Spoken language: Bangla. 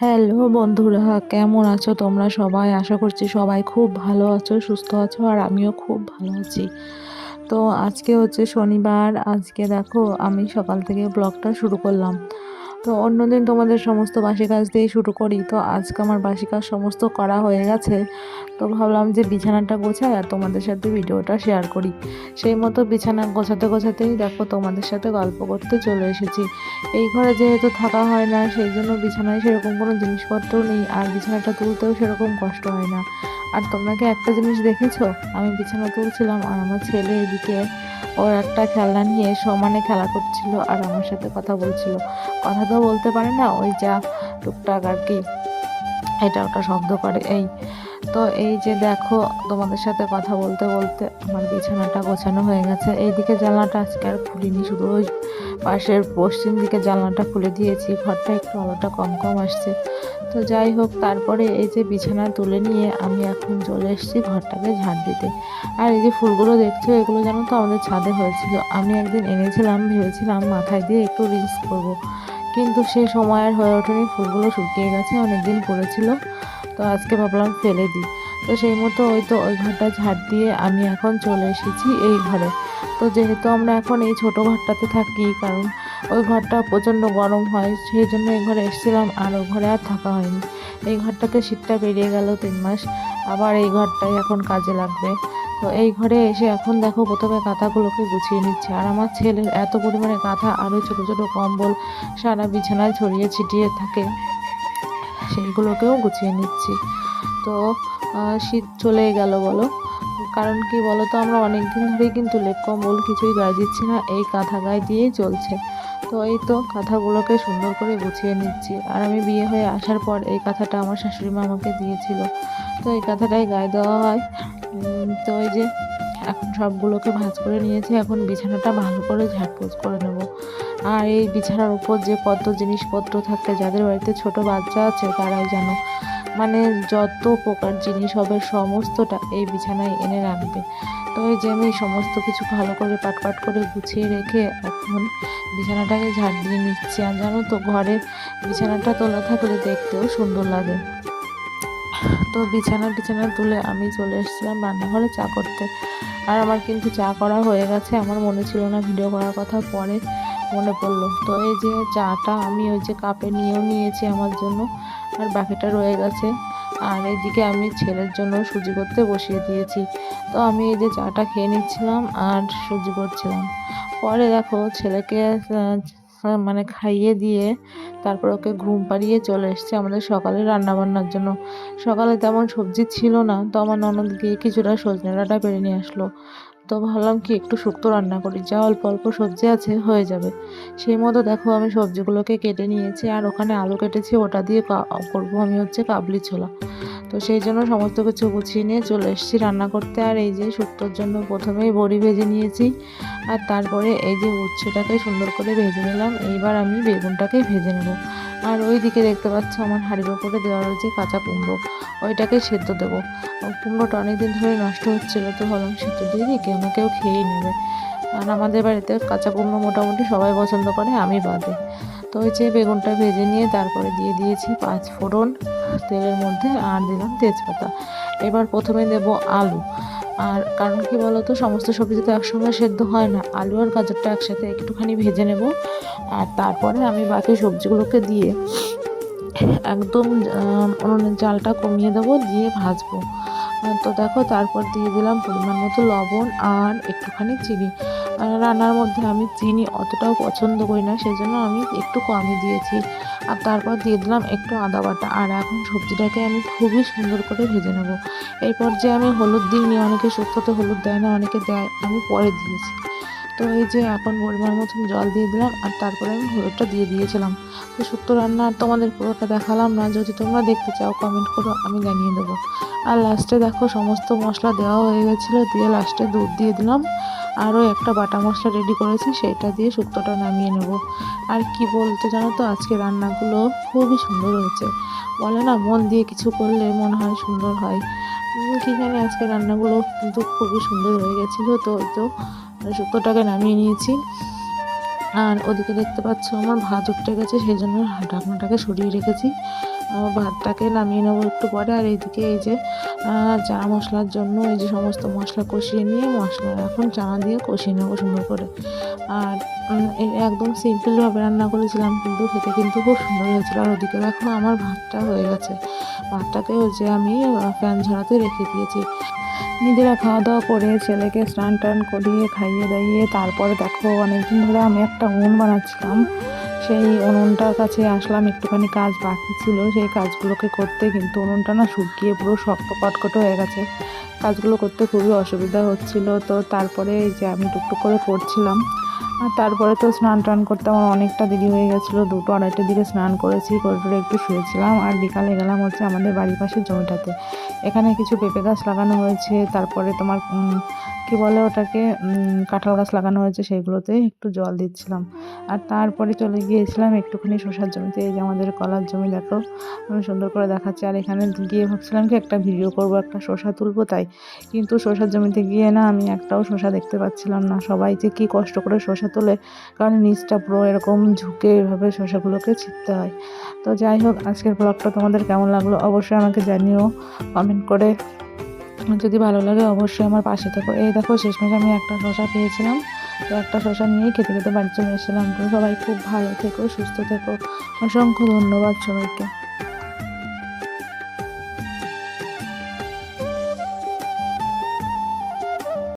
হ্যালো বন্ধুরা, কেমন আছো তোমরা সবাই? আশা করছি সবাই খুব ভালো আছো, সুস্থ আছো, আর আমিও খুব ভালো আছি। তো আজকে হচ্ছে শনিবার, আজকে দেখো আমি সকাল থেকে ব্লগটা শুরু করলাম। তো অন্যদিন তোমাদের সমস্ত বাসি কাজ দিয়ে শুরু করি। তো আজকে আমার বাসি কাজ সমস্ত করা হয়ে গেছে। তো ভাবলাম যে বিছানাটা গোছাই আর তোমাদের সাথে ভিডিওটা শেয়ার করি। সেই মতো বিছানা গোছাতে গোছাতেই দেখো তোমাদের সাথে গল্প করতে চলে এসেছি। এই ঘরে যেহেতু থাকা হয় না, সেই জন্য বিছানায় সেরকম কোনো জিনিসপত্র নেই। আর বিছানাটা তুলতেও সেরকম কষ্ট হয় না। আর তোমরা কি একটা জিনিস দেখেছ? আমি বিছানা তুলছিলাম আর আমার ছেলে এদিকে ও একটা খেলনা নিয়ে সমানে খেলা করছিল আর আমার সাথে কথা বলছিল। কথা তো বলতে পারে না, ওই যা টুকটাক আর কি। এটা ওটা শব্দ করে, এই। তো এই যে দেখো, তোমাদের সাথে কথা বলতে বলতে আমার বিছানাটা গোছানো হয়ে গেছে। এইদিকে জানলাটা আজকে আর খুলিনি, শুধু ওই পাশের পশ্চিম দিকে জানলাটা খুলে দিয়েছি। ঘরটা একটু আলোটা কম কম আসছে। তো যাই হোক, তারপরে এই যে বিছানা তুলে নিয়ে আমি এখন চলে এসেছি ঘরটাকে ঝাড় দিতে। আর এই যে ফুলগুলো দেখছ, এগুলো জানো তো আমাদের ছাদে হয়েছিল। আমি একদিন এনেছিলাম, ভেবেছিলাম মাথায় দিয়ে একটু রিলস করব। কিন্তু সে সময় আর হয়ে ওঠেনি, ফুলগুলো শুকিয়ে গেছে, অনেকদিন পড়েছিল। তো আজকে ভাবলাম ফেলে দিই। তো সেই মতো ওই তো ওই ঘরটা ঝাড় দিয়ে আমি এখন চলে এসেছি এই ঘরে। তো যেহেতু আমরা এখন এই ছোটো ঘরটাতে থাকি, কারণ ওই ঘরটা প্রচণ্ড গরম হয়, সেই জন্য এই ঘরে এসেছিলাম আর ওই ঘরে আর থাকা হয়নি। এই ঘরটাতে শীতটা বেরিয়ে গেল তিন মাস, আবার এই ঘরটাই এখন কাজে লাগবে। তো এই ঘরে এসে এখন দেখো প্রথমে কাঁথাগুলোকে গুছিয়ে নিচ্ছে। আর আমার ছেলের এত পরিমাণে কাঁথা আরও ছোটো ছোটো কম্বল, সারা বিছানায় ছড়িয়ে ছিটিয়ে থাকে, সেইগুলোকেও গুছিয়ে নিচ্ছি। তো শীত চলে গেল বলো। কারণ কি বলো তো, আমরা অনেক দিন ধরেই কিন্তু লেপ কম্বল কিছুই গায়ে দিচ্ছি না, এই কাঁথা গায়ে দিয়েই চলছে। তো এই তো কাঁথাগুলোকে সুন্দর করে গুছিয়ে নিচ্ছি। আর আমি বিয়ে হয়ে আসার পর এই কাঁথাটা আমার শাশুড়ি মা আমাকে দিয়েছিল। তো এই কাঁথাটাই গায়ে দেওয়া হয়। তো এই যে এখন সবগুলোকে ভাঁজ করে নিয়েছি, এখন বিছানাটা ভালো করে ঝাড়পোছ করে নেব। আর এই বিছানার উপর যে কত জিনিসপত্র থাকে, যাদের বাড়িতে ছোট বাচ্চা আছে, তারাই জানো মানে যত প্রকার জিনিস হবে সমস্তটা এই বিছানায় এনে রাখবে। তো এই যে আমি সমস্ত কিছু ভালো করে পাট পাট করে গুছিয়ে রেখে এখন বিছানাটাকে ঝাড় দিয়ে নিচ্ছি। আর জানো তো ঘরে বিছানাটা তোলা থাকলে দেখতেও সুন্দর লাগে। তো বিছানা টিছানা তুলে আমি চলে এসেছিলাম রান্নাঘরে চা করতে। আর আমার কিন্তু চা করা হয়ে গেছে। আমার মনে ছিল না ভিডিও করার কথা, পরে মনে পড়ল। তো এই যে চাটা আমি ওই যে কাপে নিয়েও নিয়েছি আমার জন্য। আর বাকিটা রয়ে গেছে। আর এইদিকে আমি ছেলের জন্য সুজি করতে বসিয়ে দিয়েছি। তো আমি এই যে চাটা খেয়ে নিচ্ছিলাম আর সুজি করছিলাম। পরে দেখো ছেলেকে মানে খাইয়ে দিয়ে তারপর ওকে ঘুম পাড়িয়ে চলে এসছে আমাদের সকালে রান্না বান্নার জন্য। সকালে তেমন সবজি ছিল না, তো আমার ননদ গিয়ে কিছুটা সজনে ডাঁটা পেরে নিয়ে আসলো। তো ভাবলাম কি, একটু শুক্তো রান্না করি। যা অল্প অল্প সবজি আছে, হয়ে যাবে। সেই মতো দেখো আমি সবজিগুলোকে কেটে নিয়েছি, আর ওখানে আলু কেটেছি, ওটা দিয়ে করব আমি হচ্ছে কাবলি ছোলা। তো সেই জন্য সমস্ত কিছু গুছিয়ে নিয়ে চলে এসেছি রান্না করতে। আর এই যে শুক্তোর জন্য প্রথমেই বড়ি ভেজে নিয়েছি, আর তারপরে এই যে উচ্ছেটাকে সুন্দর করে ভেজে নিলাম। এইবার আমি বেগুনটাকে ভেজে নেব। আর ওই দিকে দেখতে পাচ্ছ আমার হাড়ির ওপরে দেওয়া রয়েছে কাঁচা কুমড়ো। ওইটাকে সেদ্ধ দেবো। কুমড়োটা অনেকদিন ধরে নষ্ট হচ্ছিল, তো ভাবলাম সেদ্ধ দিয়ে দিই, কেউ কেউ খেয়েই নেবে। আর আমাদের বাড়িতে কাঁচা কুমড়ো মোটামুটি সবাই পছন্দ করে, আমি বাদে। তো ওই যে বেগুনটা ভেজে নিয়ে তারপরে দিয়ে দিয়েছি পাঁচ ফোড়ন তেলের মধ্যে আর দিলাম তেজপাতা। এবার প্রথমে দেব আলু। আর কারণ কি বলতো, সমস্ত সবজি তো একসঙ্গে সেদ্ধ হয় না। আলু আর গাজরটা একসাথে একটুখানি ভেজে নেব। আর তারপরে আমি বাকি সবজিগুলোকে দিয়ে একদম উনুনের জালটা কমিয়ে দেবো, দিয়ে ভাজবো। তো দেখো, তারপর দিয়ে দিলাম পরিমাণ মতো লবণ আর একটুখানি চিনি। রান্নার মধ্যে আমি চিনি অতটাও পছন্দ করি না সেই জন্য আমি একটু কমই দিয়েছি। আর তারপর দিয়ে দিলাম একটু আদা বাটা। আর এখন সবজিটাকে আমি খুবই সুন্দর করে ভেজে নেব। এরপর যে আমি হলুদ দিইনি, অনেকে শুক্তোতে হলুদ দেয় না, অনেকে দেয়, আমি পরে দিয়েছি। তো এই যে এখন পরিমাণ মতন জল দিয়ে দিলাম আর তারপরে আমি হলুদটা দিয়ে দিয়েছিলাম। তো শুক্তো রান্না আর তোমাদের পুরোটা দেখালাম না, যদি তোমরা দেখতে চাও কমেন্ট করো, আমি জানিয়ে দেবো। আর লাস্টে দেখো সমস্ত মশলা দেওয়া হয়ে গেছিল, দিয়ে লাস্টে দুধ দিয়ে দিলাম। আরও একটা বাটা মশলা রেডি করেছি, সেটা দিয়ে শুক্তোটা নামিয়ে নেব। আর কি বলতে জানো তো, আজকে রান্নাগুলো খুবই সুন্দর হয়েছে। বলে না, মন দিয়ে কিছু করলে মনে হয়, সুন্দর হয়। কী জানি আজকে রান্নাগুলো কিন্তু খুবই সুন্দর হয়ে গেছিল, তো তো শুক্তোটাকে নামিয়ে নিয়েছি। আর ওদিকে দেখতে পাচ্ছ আমার ভাত উঠতে গেছে, সেই জন্য ঢাকনাটাকে সরিয়ে রেখেছি। ভাতটাকে নামিয়ে নেব একটু পরে। আর এইদিকে এই যে চা মশলার জন্য এই যে সমস্ত মশলা কষিয়ে নিয়ে, মশলা এখন চা দিয়ে কষিয়ে নেব সুন্দর করে। আর একদম সিম্পলভাবে রান্না করেছিলাম, কিন্তু খেতে কিন্তু খুব সুন্দর হয়েছিল। আর ওদিকে দেখো আমার ভাতটা হয়ে গেছে। ভাতটাকে যে আমি ফ্যান ঝরাতে রেখে দিয়েছি। নিজেরা খাওয়া দাওয়া করে ছেলেকে স্নান টান করিয়ে খাইয়ে দাইয়ে তারপরে দেখো অনেকদিন ধরে আমি একটা উনুন বানাচ্ছিলাম। সেই উনুনটার কাছে আসলাম, একটুখানি কাজ বাকি ছিল। সেই কাজগুলোকে করতে কিন্তু উনুনটা না শুকিয়ে পুরো শক্ত কটকট হয়ে গেছে। কাজগুলো করতে খুবই অসুবিধা হচ্ছিল। তো তারপরে এই যে আমি টুকটুক করে করছিলাম। আর তারপরে তো স্নান টান করতে আমার অনেকটা দেরি হয়ে গেছিল। দুটো আড়াইটার দিকে স্নান করেছি, করে একটু শুয়েছিলাম। আর বিকালে গেলাম হচ্ছে আমাদের বাড়ির পাশে জমিটাতে। এখানে কিছু পেঁপে গাছ লাগানো হয়েছে তারপরে তোমার কি বলে ওটাকে কাঁঠাল গাছ লাগানো হয়েছে সেইগুলোতে একটু জল দিচ্ছিলাম। আর তারপরে চলে গিয়েছিলাম একটুখানি শসার জমিতে, এই যে আমাদের কলার জমি, দেখো, আমি সুন্দর করে দেখাচ্ছি। আর এখানে গিয়ে ভাবছিলাম কি, একটা ভিডিও করব, একটা শসা তুলবো তাই। কিন্তু শসার জমিতে গিয়ে না, আমি একটাও শসা দেখতে পাচ্ছিলাম না। সবাই যে কী কষ্ট করে শসা তোলে, কারণ নিচটা পুরো এরকম ঝুঁকে এভাবে শসাগুলোকে ছিটতে হয়। তো যাই হোক, আজকের ব্লগটা তোমাদের কেমন লাগল, অবশ্যই আমাকে জানিও কমেন্ট করে যদি ভালো লাগে অবশ্যই আমার পাশে থাকো। এই দেখো, শেষমেশ আমি একটা শশা পেয়েছিলাম তো একটা শশা নিয়ে খেতে খেতে বাড়ি চলে এসেছিলাম। তো সবাই খুব ভালো থেকো, সুস্থ থেকো। অসংখ্য ধন্যবাদ সবাইকে।